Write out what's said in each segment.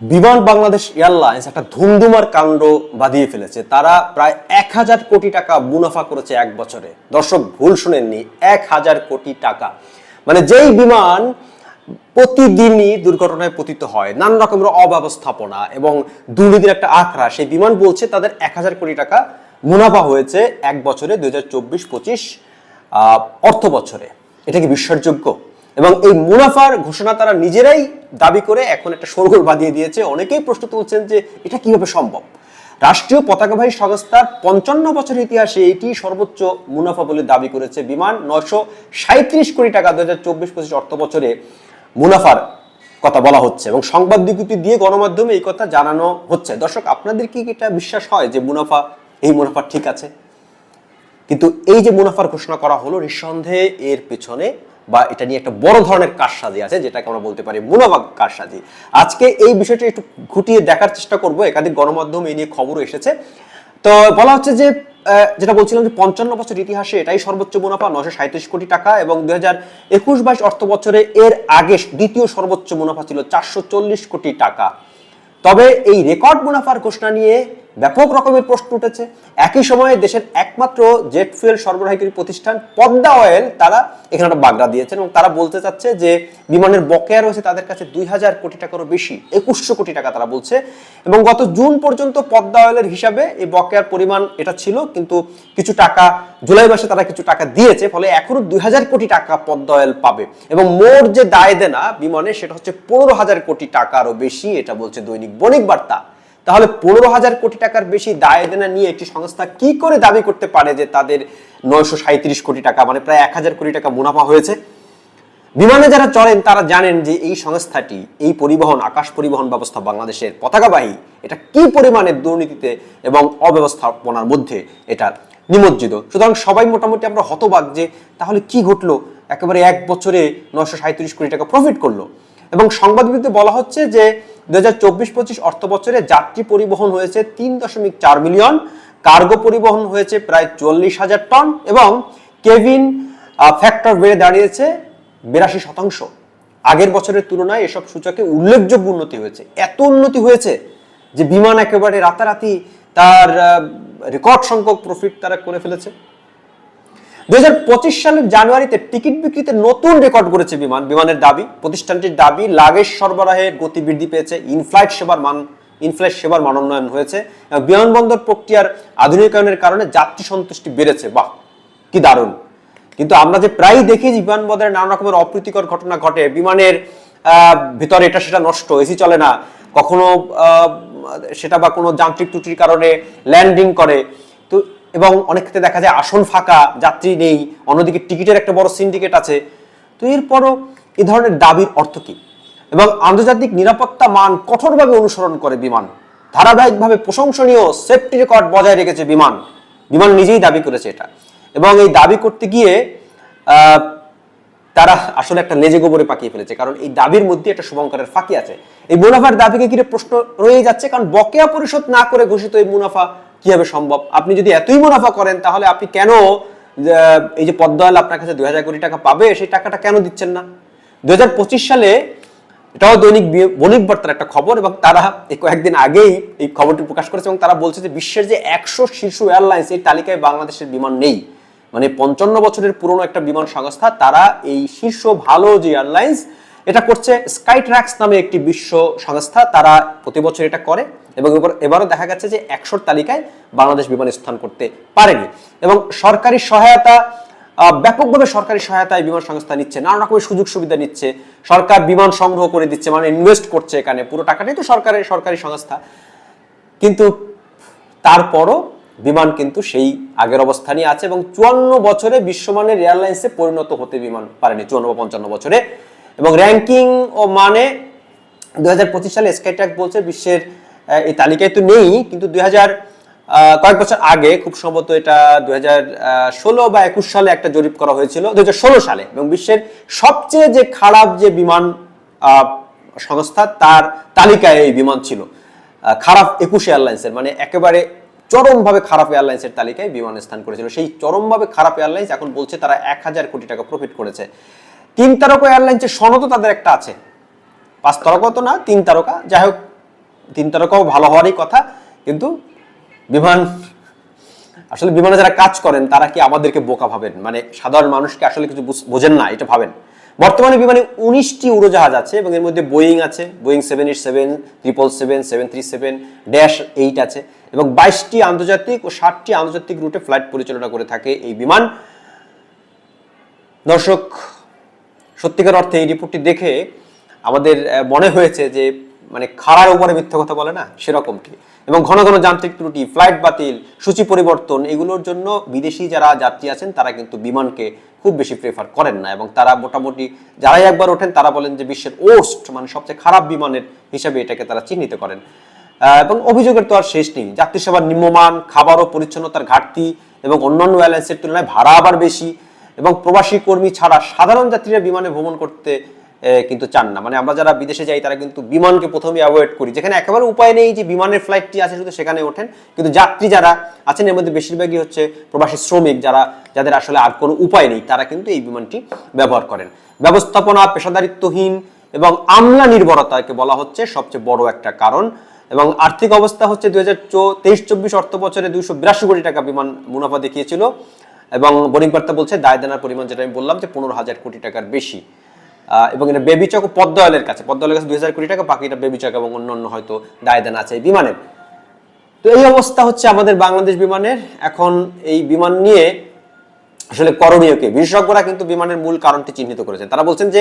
বিমান বাংলাদেশ এয়ারলাইন্স একটা ধুমধুমার কাণ্ড বাঁধিয়ে ফেলেছে। তারা প্রায় এক হাজার কোটি টাকা মুনাফা করেছে এক বছরে। দর্শক, ভুল শুনেননি, এক হাজার কোটি টাকা। মানে যেই বিমান প্রতিদিনই দুর্ঘটনায় পতিত হয়, নানা রকমের অব্যবস্থাপনা এবং দুর্নীতির একটা আখড়া, সেই বিমান বলছে তাদের এক হাজার কোটি টাকা মুনাফা হয়েছে এক বছরে দুই হাজার চব্বিশ পঁচিশ অর্থ বছরে এটা কি বিশ্বাসযোগ্য? এবং এই মুনাফার ঘোষণা তারা নিজেরাই দাবি করে এখন একটা সরগোল বাঁধিয়ে দিয়েছে। অনেকেই প্রশ্ন তুলছেন যে এটা কীভাবে সম্ভব? রাষ্ট্রীয় পতাকাবাহী সংস্থার পঞ্চান্ন বছর ইতিহাসে এটি সর্বোচ্চ মুনাফা বলে দাবি করেছে। বিমান নয়শো সাঁত্রিশ কোটি টাকা দু হাজার চব্বিশ পঁচিশ অর্থ বছরে মুনাফার কথা বলা হচ্ছে এবং সংবাদ বিজ্ঞপ্তি দিয়ে গণমাধ্যমে এই কথা জানানো হচ্ছে। দর্শক, আপনাদের কি এটা বিশ্বাস হয় যে মুনাফা, এই মুনাফা ঠিক আছে? কিন্তু এই যে মুনাফার ঘোষণা করা হলো, নিঃসন্দেহে এর পেছনে বা এটা নিয়ে একটা বড় ধরনের কারসাজি আছে, যেটাকে আমরা বলতে পারি মুনাফা কারসাজি। আজকে এই বিষয়টা একটু খুঁটিয়ে দেখার চেষ্টা করব, একাধিক গণমাধ্যম এই নিয়ে খবরও এসেছে। তো বলা হচ্ছে যে যেটা বলছিলাম যে পঞ্চান্ন বছর ইতিহাসে এটাই সর্বোচ্চ মুনাফা নশো সাঁত্রিশ কোটি টাকা এবং দুই হাজার একুশ বাইশ অর্থ বছরে এর আগে দ্বিতীয় সর্বোচ্চ মুনাফা ছিল চারশো চল্লিশ কোটি টাকা। তবে এই রেকর্ড মুনাফার ঘোষণা নিয়ে ব্যাপক রকমের প্রশ্ন উঠেছে। একই সময়ে দেশের একমাত্র জেট ফুয়েল সরবরাহকারী প্রতিষ্ঠান পদ্মা অয়েল তারা এখানে একটা বাগড়া দিয়েছেন এবং তারা বলতে চাচ্ছে যে বিমানের বকেয়া রয়েছে তাদের কাছে দুই হাজার কোটি টাকারও বেশি, একুশশো কোটি টাকা তারা বলছে। এবং গত জুন পর্যন্ত পদ্মা অয়েলের হিসাবে এই বকেয়ার পরিমাণ এটা ছিল, কিন্তু কিছু টাকা, জুলাই মাসে তারা কিছু টাকা দিয়েছে, ফলে এখনও দুই হাজার কোটি টাকা পদ্মা অয়েল পাবে। এবং মোট যে দায় দেনা বিমানে, সেটা হচ্ছে পনেরো হাজার কোটি টাকারও বেশি, এটা বলছে দৈনিক বণিক বার্তা। তাহলে পনেরো হাজার কোটি টাকার বেশি দায় দেনা নিয়ে একটি সংস্থা কি করে দাবি করতে পারে যে তাদের নয়শো সাঁত্রিশ কোটি টাকা মানে প্রায় এক হাজার কোটি টাকা মুনাফা হয়েছে? বিমানে যারা চড়েন, তারা জানেন যে এই সংস্থাটি, এই পরিবহন, আকাশ পরিবহন ব্যবস্থা বাংলাদেশের পতাকাবাহী। এটা কি পরিমাণে দুর্নীতিতে এবং অব্যবস্থাপনার মধ্যে এটা নিমজ্জিত? সুতরাং সবাই মোটামুটি আমরা হতবাক যে তাহলে কি ঘটলো? একেবারে এক বছরে নয়শো সাঁত্রিশ কোটি টাকা প্রফিট করল। এবং সংবাদ বলা হচ্ছে যে দু হাজার চব্বিশ পঁচিশ অর্থ বছরে যাত্রী পরিবহন হয়েছে তিন দশমিক চার মিলিয়ন, কার্গো পরিবহন হয়েছে প্রায় চল্লিশ হাজার টন এবং কেভিন ফ্যাক্টর বেড়ে দাঁড়িয়েছে বিরাশি শতাংশ। আগের বছরের তুলনায় এসব সূচকে উল্লেখযোগ্য উন্নতি হয়েছে। এত উন্নতি হয়েছে যে বিমান একেবারে রাতারাতি তার রেকর্ড সংখ্যক প্রফিট তারা করে ফেলেছে। দুই হাজার পঁচিশ সালের জানুয়ারিতে টিকিট বিক্রিতে নতুন রেকর্ড করেছে বিমান। বিমানের দাবি, প্রতিষ্ঠানটির দাবি, লাগেজ সরবরাহের গতি বৃদ্ধি পেয়েছে, ইনফ্লাইট সেবার মান, ইনফ্লাইট সেবার মানোন্নয়ন হয়েছে বিমানবন্দর প্রক্রিয়ার আধুনিকায়নের কারণে যাত্রী সন্তুষ্টি বেড়েছে। বাহ, কি দারুণ! কিন্তু আমরা যে প্রায় দেখি যে বিমানবন্দরে নানা রকমের অপ্রীতিকর ঘটনা ঘটে, বিমানের ভিতরে এটা সেটা নষ্ট এসি চলে না, কখনো সেটা বা কোনো যান্ত্রিক ত্রুটির কারণে ল্যান্ডিং করে। তো এবং অনেক ক্ষেত্রে দেখা যায় আসন ফাঁকা, যাত্রী নেই, অন্যদিকে টিকিটের একটা বড় সিন্ডিকেট আছে। তো এরপরও এ ধরনের দাবির অর্থ কি? এবং আন্তর্জাতিক নিরাপত্তা মান কঠোরভাবে অনুসরণ করে বিমান। ধারাবাহিকভাবে প্রশংসনীয় সেফটি রেকর্ড বজায় রেখেছে বিমান। বিমান নিজেই দাবি করেছে এটা। এবং এই দাবি করতে গিয়ে তারা আসলে একটা লেজে গোবরে পাকিয়ে ফেলেছে। কারণ এই দাবির মধ্যে একটা শুভঙ্করের ফাঁকি আছে। এই মুনাফার দাবিকে ঘিরে প্রশ্ন রয়ে যাচ্ছে। কারণ বকেয়া পরিশোধ না করে ঘোষিত এই মুনাফা কীভাবে সম্ভব? আপনি যদি এতই মুনাফা করেন, তাহলে আপনি কেন এই যে পদ্ময়াল আপনার কাছে দুই হাজার কোটি টাকা পাবে, সেই টাকাটা কেন দিচ্ছেন না? দুই সালে এটাও দৈনিক বণিক বার্তার একটা খবর এবং তারা কয়েকদিন আগেই এই খবরটি প্রকাশ করেছে এবং তারা বলছে যে বিশ্বের যে একশো শীর্ষ এয়ারলাইন্স, এই তালিকায় বাংলাদেশের বিমান নেই। মানে পঞ্চান্ন বছরের পুরনো একটা বিমান সংস্থা, তারা এই শীর্ষ ভালো যে এয়ারলাইন্স এটা করছে স্কাই ট্র্যাক্স নামে একটি বিশ্ব সংস্থা। তারা প্রতি বছর এটা করে এবং এবারও দেখা গেছে যে একশোর তালিকায় বাংলাদেশ বিমান স্থান করতে পারেনি। এবং সরকারি সহায়তা ব্যাপকভাবে সরকারি সহায়তায় বিমান সংস্থা নিচ্ছে, নানা রকমের সুযোগ সুবিধা নিচ্ছে। সরকার বিমান সংগ্রহ করে দিচ্ছে মানে ইনভেস্ট করছে এখানে। পুরো টাকাটাই তো সরকারের, সরকারি সংস্থা। কিন্তু তারপরও বিমান কিন্তু সেই আগের অবস্থানই আছে এবং চুয়ান্ন বছরে বিশ্বমানের এয়ারলাইন্সে পরিণত হতে বিমান পারেনি, চুয়ান্ন বা পঞ্চান্ন বছরে। এবং র্যাঙ্কিং ও মানে দু হাজার পঁচিশ সালে স্কাইট্র্যাক বলছে বিশ্বের এই তালিকায় তো নেই, কিন্তু দুই কয়েক বছর আগে খুব সম্ভবত এটা দু ষোলো বা একুশ সালে একটা জরিপ করা হয়েছিল দুহাজার ষোলো সালে। এবং বিশ্বের সবচেয়ে যে খারাপ যে বিমান সংস্থা, তার তালিকায় এই বিমান ছিল। খারাপ একুশ এয়ারলাইন্সের মানে একেবারে চরমভাবে খারাপ এয়ারলাইন্সের তালিকায় বিমান স্থান করেছিল। সেই চরমভাবে খারাপ এয়ারলাইন্স এখন বলছে তারা এক হাজার কোটি টাকা প্রফিট করেছে। তিন তারকা এয়ারলাইন্সের সনদও তাদের একটা আছে। পাঁচ তারকা তো না, তিন তারকা। যাই হোক, তিন তারকাও ভালো হওয়ারই কথা, কিন্তু বিমান, আসলে বিমানে যারা কাজ করেন, তারা কি আমাদেরকে বোকা ভাবেন? মানে সাধারণ মানুষকে আসলে কিছু বোঝেন না, এটা ভাবেন। বর্তমানে বিমানে উনিশটি উড়োজাহাজ আছে এবং এর মধ্যে বোয়িং আছে Boeing seven eight seven triple seven seven three seven dash eight আছে এবং বাইশটি আন্তর্জাতিক ও ষাটটি আন্তর্জাতিক রুটে ফ্লাইট পরিচালনা করে থাকে এই বিমান। দর্শক সত্যিকার অর্থে এই রিপোর্টটি দেখে আমাদের মনে হয়েছে যে মানে খাড়ার উপরে মিথ্যা কথা বলে না, সেরকমটি। এবং ঘন ঘন যান্ত্রিক ত্রুটি, ফ্লাইট বাতিল, সূচি পরিবর্তন, এগুলোর জন্য বিদেশি যারা যাত্রী আছেন, তারা কিন্তু বিমানকে খুব বেশি প্রেফার করেন না। এবং তারা মোটামুটি, যারাই একবার ওঠেন, তারা বলেন যে বিশ্বের ওস্ট মানে সবচেয়ে খারাপ বিমানের হিসাবে এটাকে তারা চিহ্নিত করেন। এবং অভিযোগের তো আর শেষ নেই। যাত্রী সেবার নিম্নমান, খাবার ও পরিচ্ছন্নতার ঘাটতি এবং অন্যান্য এয়ারলাইন্সের তুলনায় ভাড়া আবার বেশি এবং প্রবাসী কর্মী ছাড়া সাধারণ যাত্রীরা বিমানে ভ্রমণ করতে কিন্তু চান না। মানে আমরা যারা বিদেশে যাই, তারা কিন্তু বিমানকে প্রথমে অ্যাভয়েড করি। যেখানে একেবারে উপায় নেই যে বিমানের ফ্লাইটটি আছে শুধু সেখানে ওঠেন, কিন্তু যাত্রী যারা আছেন, এর মধ্যে বেশিরভাগই হচ্ছে প্রবাসী শ্রমিক যারা, যাদের আসলে আর কোনো উপায় নেই, তারা কিন্তু এই বিমানটি ব্যবহার করেন। ব্যবস্থাপনা, পেশাদারিত্বহীন এবং আমলা নির্ভরতাকে বলা হচ্ছে সবচেয়ে বড় একটা কারণ। এবং আর্থিক অবস্থা হচ্ছে দুই হাজার তেইশ, চব্বিশ অর্থ বছরে দুইশো বিরাশি কোটি টাকা বিমান মুনাফা দেখিয়েছিল। এবং বোরিং কর্তা বলছে, দায় দেনার পরিমাণ যেটা আমি বললাম যে পনেরো হাজার কোটি টাকার বেশি। এবং এটা বেবিচক ও পদ্ম অয়েলের কাছে। পদ্ম অয়েলের কাছে দুই হাজার কোটি টাকা, বাকিটা বেবিচক এবং অন্যান্য হয়তো দায় দেনা আছে এই বিমানের। তো এই অবস্থা হচ্ছে আমাদের বাংলাদেশ বিমানের। এখন এই বিমান নিয়ে আসলে করণীয় কি? বিশেষজ্ঞরা কিন্তু বিমানের মূল কারণটি চিহ্নিত করেছেন। তারা বলছেন যে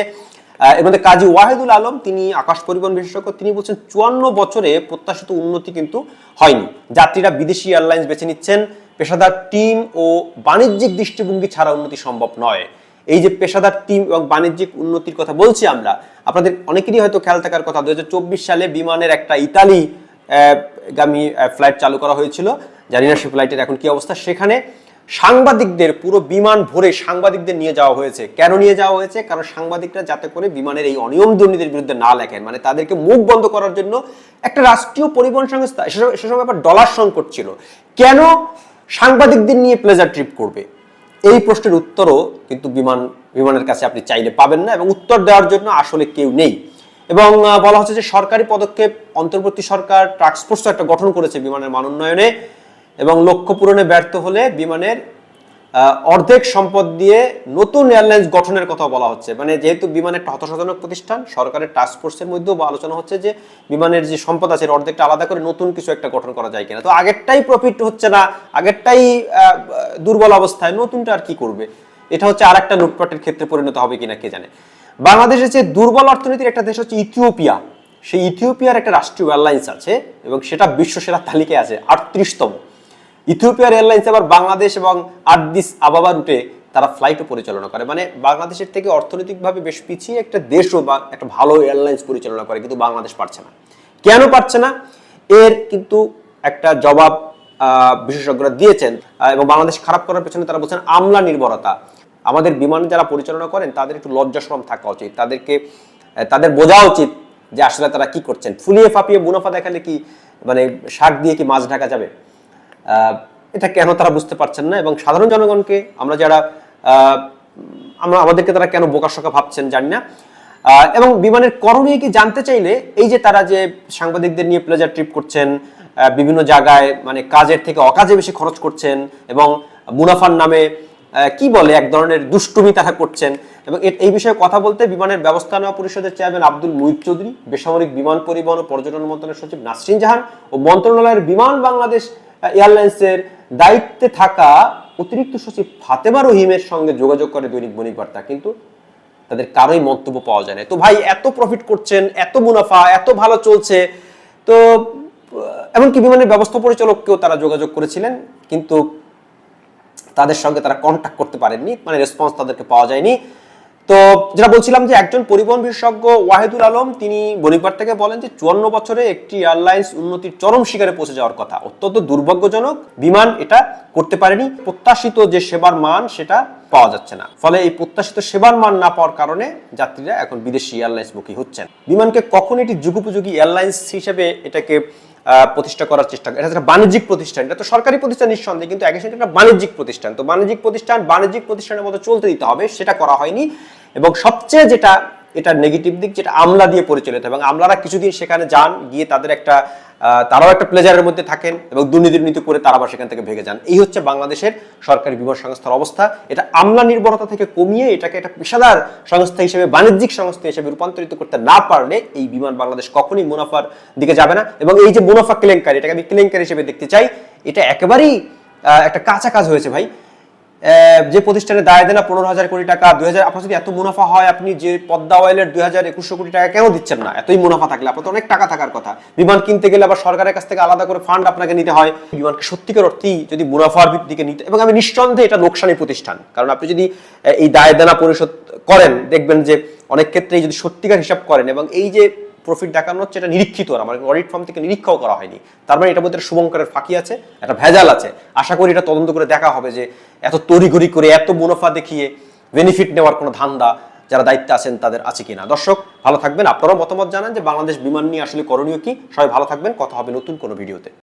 এর মধ্যে কাজী ওয়াহিদুল আলম, তিনি আকাশ পরিবহন বিশেষজ্ঞ, তিনি বলছেন চুয়ান্ন বছরে প্রত্যাশিত উন্নতি কিন্তু হয়নি। যাত্রীরা বিদেশি এয়ারলাইন্স বেছে নিচ্ছেন। পেশাদার টিম ও বাণিজ্যিক দৃষ্টিভঙ্গি ছাড়া উন্নতি সম্ভব নয়। এই যে পেশাদার টিম এবং বাণিজ্যিক উন্নতির কথা বলছি আমরা, আপনাদের অনেকেরই হয়তো খেয়াল থাকার কথা দু হাজার চব্বিশ সালে বিমানের একটা ইতালি গামী ফ্লাইট চালু করা হয়েছিল। জানি না সে ফ্লাইটের এখন কি অবস্থা। সেখানে সাংবাদিকদের পুরো বিমান ভরে সাংবাদিকদের নিয়ে যাওয়া হয়েছে। কেন নিয়ে যাওয়া হয়েছে? কারণ সাংবাদিকরা যাতে করে বিমানের এই অনিয়ম দুর্নীতির বিরুদ্ধে না লেখেন। মানে তাদেরকে মুখ বন্ধ করার জন্য একটা রাষ্ট্রীয় পরিবহন সংস্থা সেসব সেসব ব্যাপার ডলার সংকট ছিল। কেন সাংবাদিকদের নিয়ে প্লেজার ট্রিপ করবে। এই প্রশ্নের উত্তরও কিন্তু বিমান, বিমানের কাছে আপনি চাইলে পাবেন না এবং উত্তর দেওয়ার জন্য আসলে কেউ নেই। এবং বলা হচ্ছে যে সরকারি পদক্ষেপ, অন্তর্বর্তী সরকার টাস্কফোর্স একটা গঠন করেছে বিমানের মান উন্নয়নে এবং লক্ষ্য পূরণে ব্যর্থ হলে বিমানের অর্ধেক সম্পদ দিয়ে নতুন এয়ারলাইন্স গঠনের কথা বলা হচ্ছে। মানে যেহেতু বিমান একটা হতাশাজনক প্রতিষ্ঠান, সরকারের টাস্কফোর্সের মধ্যেও বা আলোচনা হচ্ছে যে বিমানের যে সম্পদ আছে অর্ধেকটা আলাদা করে নতুন কিছু একটা গঠন করা যায় কিনা। তো আগেরটাই প্রফিট হচ্ছে না, আগেরটাই দুর্বল অবস্থায় নতুনটা আর কি করবে? এটা হচ্ছে আর একটা লুটপাটের ক্ষেত্রে পরিণত হবে কিনা কে জানে। বাংলাদেশের যে দুর্বল অর্থনীতির একটা দেশ হচ্ছে ইথিওপিয়া। সেই ইথিওপিয়ার একটা রাষ্ট্রীয় এয়ারলাইন্স আছে এবং সেটা বিশ্ব সেরা তালিকায় আছে, আটত্রিশতম। ইথিওপিয়ার এয়ারলাইন্স আবার বাংলাদেশ এবং আদিস আবাবা রুটে তারা ফ্লাইটও পরিচালনা করে। মানে বাংলাদেশের থেকে অর্থনৈতিকভাবে বেশ পিছিয়ে একটা দেশও বা একটা ভালো এয়ারলাইন্স পরিচালনা করে, কিন্তু বাংলাদেশ পারছে না। কেন পারছে না? এর কিন্তু একটা জবাব বিশেষজ্ঞরা দিয়েছেন এবং বাংলাদেশ খারাপ করার পেছনে তারা বলছেন আমলা নির্ভরতা। আমাদের বিমান যারা পরিচালনা করেন, তাদের একটু লজ্জাশ্রম থাকা উচিত। তাদেরকে তাদের বোঝা উচিত যে আসলে তারা কি করছেন। ফুলিয়ে ফাপিয়ে মুনাফা দেখালে কি মানে শাক দিয়ে কি মাছ ঢাকা যাবে? এটা কেন তারা বুঝতে পারছেন না? এবং সাধারণ জনগণকে আমরা যারা আমরা, আমাদেরকে তারা কেন বোকাশোকা ভাবছেন জানি না। এবং বিমানের করণীয় কি জানতে চাইলে, এই যে তারা যে সাংবাদিকদের নিয়ে প্লেজার ট্রিপ করছেন বিভিন্ন জায়গায় মানে কাজের থেকে অকাজে বেশি খরচ করছেন, এবং মুনাফার নামে কি বলে, এক ধরনের দুষ্টুমি তারা করছেন, এবং এই বিষয়ে কথা বলতে বিমানের ব্যবস্থাপনা পরিষদের চেয়ারম্যান আব্দুল মুহিত চৌধুরী, বেসামরিক বিমান পরিবহন ও পর্যটন মন্ত্রণালয়ের সচিব নাসরিন জাহান, ও মন্ত্রণালয়ের বিমান বাংলাদেশ এয়ারলাইন্সের দায়িত্বে থাকা অতিরিক্ত সচিব ফাতেমা রহিমের সঙ্গে যোগাযোগ করে দৈনিক বণিক বার্তা কিন্তু তাদের কারোই মন্তব্য পাওয়া যায় না। তো ভাই, এত প্রফিট করছেন, এত মুনাফা, এত ভালো চলছে, তো এমনকি বিমানের ব্যবস্থা পরিচালককেও তারা যোগাযোগ করেছিলেন, কিন্তু তাদের সঙ্গে তারা কন্ট্যাক্ট করতে পারেননি মানে রেসপন্স তাদেরকে পাওয়া যায়নি। তো যেটা বলছিলাম যে একজন পরিবহন বিশেষজ্ঞ ওয়াহিদুল আলম, তিনি বণিকবার থেকে বলেন যে চুয়ান্ন বছরে একটি এয়ারলাইন্স উন্নতির চরম শিকারে পৌঁছে যাওয়ার কথা। অত্যন্ত দুর্ভাগ্যজনক, বিমান এটা করতে পারেনি। প্রত্যাশিত যে সেবার মান, সেটা পাওয়া যাচ্ছে না। ফলে এই প্রত্যাশিত সেবার মান না পাওয়ার কারণে যাত্রীরা এখন বিদেশি এয়ারলাইন্স মুখী হচ্ছেন। বিমানকে কখন এটি যুগোপযোগী এয়ারলাইন্স হিসেবে এটাকে প্রতিষ্ঠা করার চেষ্টা এটা একটা বাণিজ্যিক প্রতিষ্ঠান, এটা তো সরকারি প্রতিষ্ঠান নিঃসন্দেহে, কিন্তু একই সাথে একটা বাণিজ্যিক প্রতিষ্ঠান। তো বাণিজ্যিক প্রতিষ্ঠান বাণিজ্যিক প্রতিষ্ঠানের মতো চলতে দিতে হবে, সেটা করা হয়নি। এবং সবচেয়ে যেটা এটা নেগেটিভ দিক যেটা আমলা দিয়ে পরিচালিত এবং আমলারা কিছুদিন সেখানে যান, গিয়ে তাদের একটা তারাও একটা প্লেজারের মধ্যে থাকেন এবং দুর্নীতি দুর্নীতি করে তারা আবার সেখান থেকে ভেগে যান। এই হচ্ছে বাংলাদেশের সরকারি বিমান সংস্থার অবস্থা। এটা আমলা নির্ভরতা থেকে কমিয়ে এটাকে একটা পেশাদার সংস্থা হিসেবে, বাণিজ্যিক সংস্থা হিসেবে রূপান্তরিত করতে না পারলে এই বিমান বাংলাদেশ কখনই মুনাফার দিকে যাবে না। এবং এই যে মুনাফা কেলেঙ্কারি, এটাকে আমি কেলেঙ্কারি হিসেবে দেখতে চাই, এটা একেবারেই একটা কাঁচা কাজ হয়েছে ভাই। যে প্রতিষ্ঠানে দায় দেনা পনেরো হাজার কোটি টাকা, দুই হাজার, আপনার যদি এত মুনাফা হয়, আপনি যে পদ্মা অয়েলের দুই হাজার একুশশো কোটি টাকা কেন দিচ্ছেন না? এতই মুনাফা থাকলে আপনার অনেক টাকা থাকার কথা। বিমান কিনতে গেলে আবার সরকারের কাছ থেকে আলাদা করে ফান্ড আপনাকে নিতে হয়। বিমানকে সত্যিকার অর্থেই যদি মুনাফার দিকে নিতে এবং আমি নিঃসন্দেহে এটা লোকসানি প্রতিষ্ঠান। কারণ আপনি যদি এই দায় দেনা পরিশোধ করেন, দেখবেন যে অনেক ক্ষেত্রেই যদি সত্যিকার হিসাব করেন এবং এই যে প্রফিট দেখানো হচ্ছে, এটা নিরীক্ষিত আমার অডিট ফার্ম থেকে নিরীক্ষাও করা হয়নি। তার মানে এটার মধ্যে একটা শুভঙ্করের ফাঁকি আছে, একটা ভেজাল আছে। আশা করি এটা তদন্ত করে দেখা হবে যে এত তড়িঘড়ি করে, এত মুনাফা দেখিয়ে বেনিফিট নেওয়ার কোনো ধান্দা যারা দায়িত্বে আছেন তাদের আছে কিনা। দর্শক, ভালো থাকবেন। আপনারাও মতামত জানান যে বাংলাদেশ বিমান নিয়ে আসলে করণীয় কি। সবাই ভালো থাকবেন। কথা হবে নতুন কোনো ভিডিওতে।